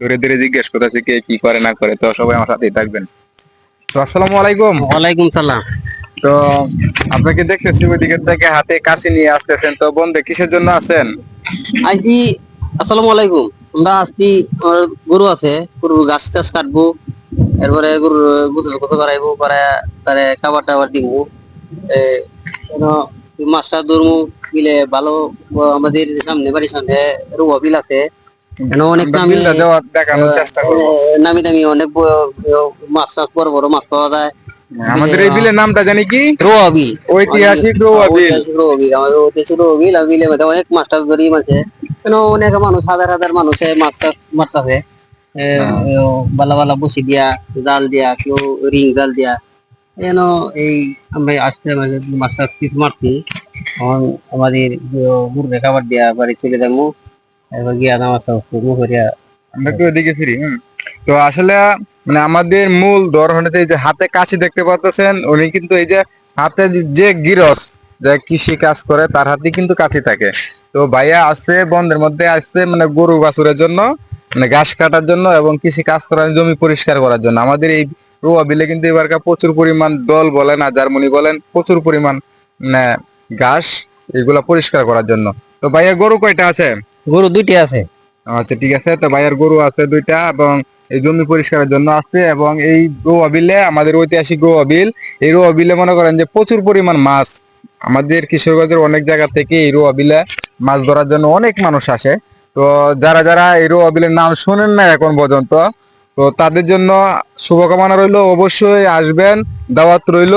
ধরে ধরে জিজ্ঞেস করতেছি কে কি করে না করে তো সবাই আমার সাথেই থাকবেন। তো আসসালামু আলাইকুম। ওয়ালাইকুম সালাম। তো আপনাকে দেখতেছি ওইদিকে থেকে হাতে কাশি নিয়ে আসতেছেন তো বন্ধে কিসের জন্য আছেন? আইসি আসসালামু আলাইকুম। আমরা আজকে আমার গরু আছে গরুর গাছ টাছ কাটবো এরপরে গরুর গোসল কত করাইবো করে তারে খাবার টাবার দিব এ, কেন মাছ টাছ ধরবো বিলে ভালো আমাদের সামনে বাড়ির সামনে রুয়া বিল আছে। অনেক নামি দামি অনেক ব- মাছ টাছ বড় বড় মাছ পাওয়া যায়। আমাদের এই বিলের নামটা জানি কি? রোয়া বিল। ঐতিহাসিক রোয়া বিল। রোয়া বিল। আমাদের ঐতিহাসিক রোয়া বিল আর বিলের মধ্যে অনেক মাছ টাছ ধরি কেন অনেক মানুষ হাজার হাজার মানুষে মাছ টাছ মারতাছে। বালা বালা বসি দিয়া জাল দিয়া কেউ রিং জাল দিয়া। যেন এই আমরা আসতে মাছ টাছ কিছু মারছি। আমাদের মুরগে খাবার দিয়া বাড়ি চলে যাব। এবার গিয়া আমরা একটু ফিরি, হুম। তো আসলে মানে আমাদের মূল ধরন যে হাতে কাশি দেখতে পাচ্ছেন উনি কিন্তু এই যে হাতে যে গিরস, যে কৃষি কাজ করে, তার হাতে কিন্তু কাশি থাকে। তো ভাইয়া আসছে, বন্ধের মধ্যে আসছে মানে গরু বাছুরের জন্য মানে ঘাস কাটার জন্য এবং কৃষি কাজ করার জমি পরিষ্কার করার জন্য। আমাদের এই রোয়া বিলে কিন্তু এবারকার প্রচুর পরিমাণ দল বলেন আর জার্মনি বলেন, প্রচুর পরিমাণ মানে ঘাস, এগুলা পরিষ্কার করার জন্য। তো ভাইয়া গরু কয়টা আছে? গরু দুইটি আছে? আচ্ছা ঠিক আছে। তো ভাইয়ের গরু আছে দুইটা এবং এই জমি পরিষ্কারের জন্য আছে এবং এই গোয়া বিলে, আমাদের ঐতিহাসিক গোয়া বিল, এই রোয়া বিলে মনে করেন যে প্রচুর পরিমাণ মাছ। আমাদের কিশোরগঞ্জের অনেক জায়গা থেকে এই রোয়া বিলে মাছ ধরার জন্য অনেক মানুষ আসে। তো যারা যারা এই রোয়া বিলের নাম শোনেন না এখন পর্যন্ত, তো তাদের জন্য শুভকামনা রইল। অবশ্যই আসবেন, দাওয়াত রইল।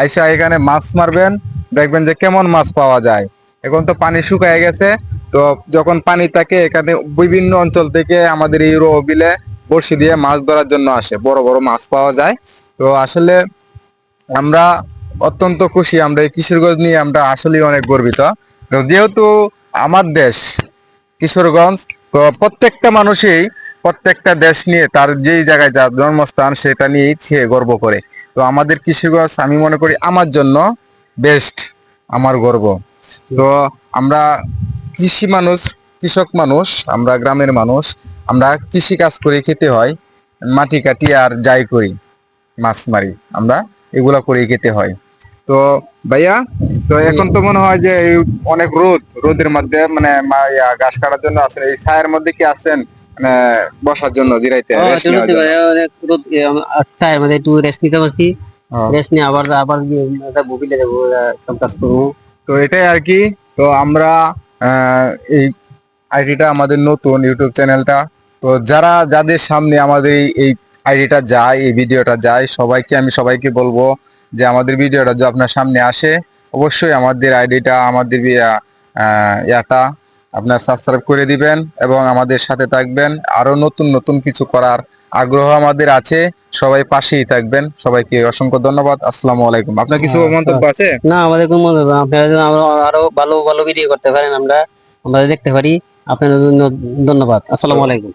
আইসা এখানে মাছ মারবেন, দেখবেন যে কেমন মাছ পাওয়া যায়। এখন তো পানি শুকায় গেছে। তো যখন পানি থাকে, এখানে বিভিন্ন অঞ্চল থেকে আমাদের এই রো বিলে বড়শি দিয়ে মাছ ধরার জন্য আসে। বড় বড় মাছ পাওয়া যায়। তো আসলে আমরা অত্যন্ত খুশি, আমরা এই কিশোরগঞ্জ নিয়ে আমরা আসলেই অনেক গর্বিত। যেহেতু আমার দেশ কিশোরগঞ্জ, তো প্রত্যেকটা মানুষই প্রত্যেকটা দেশ নিয়ে তার যেই জায়গায় যার জন্মস্থান সেটা নিয়েই সে গর্ব করে। তো আমাদের কিশোরগঞ্জ আমি মনে করি আমার জন্য বেস্ট আমার গর্ব। তো আমরা কৃষি মানুষ কৃষক মানুষ আমরা গ্রামের মানুষ আমরা কৃষি কাজ করে খেতে হয় মাটি কাটি আর যাই করি মাছ মারি আমরা এগুলা করে খেতে হয়। তো ভাইয়া তো এখন তো মনে হয় যে অনেক রোদ রোদের মধ্যে মানে মা- ইয়া, ঘাস কাটার জন্য আছেন এই ছায়ের মধ্যে কি আছেন? মানে বসার জন্য জিরাইতে অনেক রোদ, আম- আচ্ছা একটু রেস্ট নিতে পারছি রেস্ট নিয়ে আবার আবার গিয়ে একটা বুবিলে যাব সব কাজ করব। তো এটাই আর কি তো আমরা এই আইডিটা আমাদের নতুন ইউটিউব চ্যানেলটা। তো যারা, যাদের সামনে আমাদের এই- আইডিটা যায়, এই ভিডিওটা যায়, সবাইকে আমি সবাইকে বলব যে আমাদের ভিডিওটা যদি আপনার সামনে আসে, অবশ্যই আমাদের আইডিটা, আমাদের ইয়া- ইয়াটা আপনার সাবস্ক্রাইব করে দিবেন এবং আমাদের সাথে থাকবেন। আরও নতুন নতুন কিছু করার আগ্রহ আমাদের আছে। সবাই পাশেই থাকবেন। সবাইকে অসংখ্য ধন্যবাদ। আসসালামু আলাইকুম। আপনার কিছু আচ্ছা। মন্তব্য আছে? না আমাদের কোনো মন্তব্য আপনারা আরও ভালো ভালো ভিডিও করতে পারেন আমরা আমরা দেখতে পারি। আপনাদের জন্য ধন্যবাদ। আসসালামু আলাইকুম।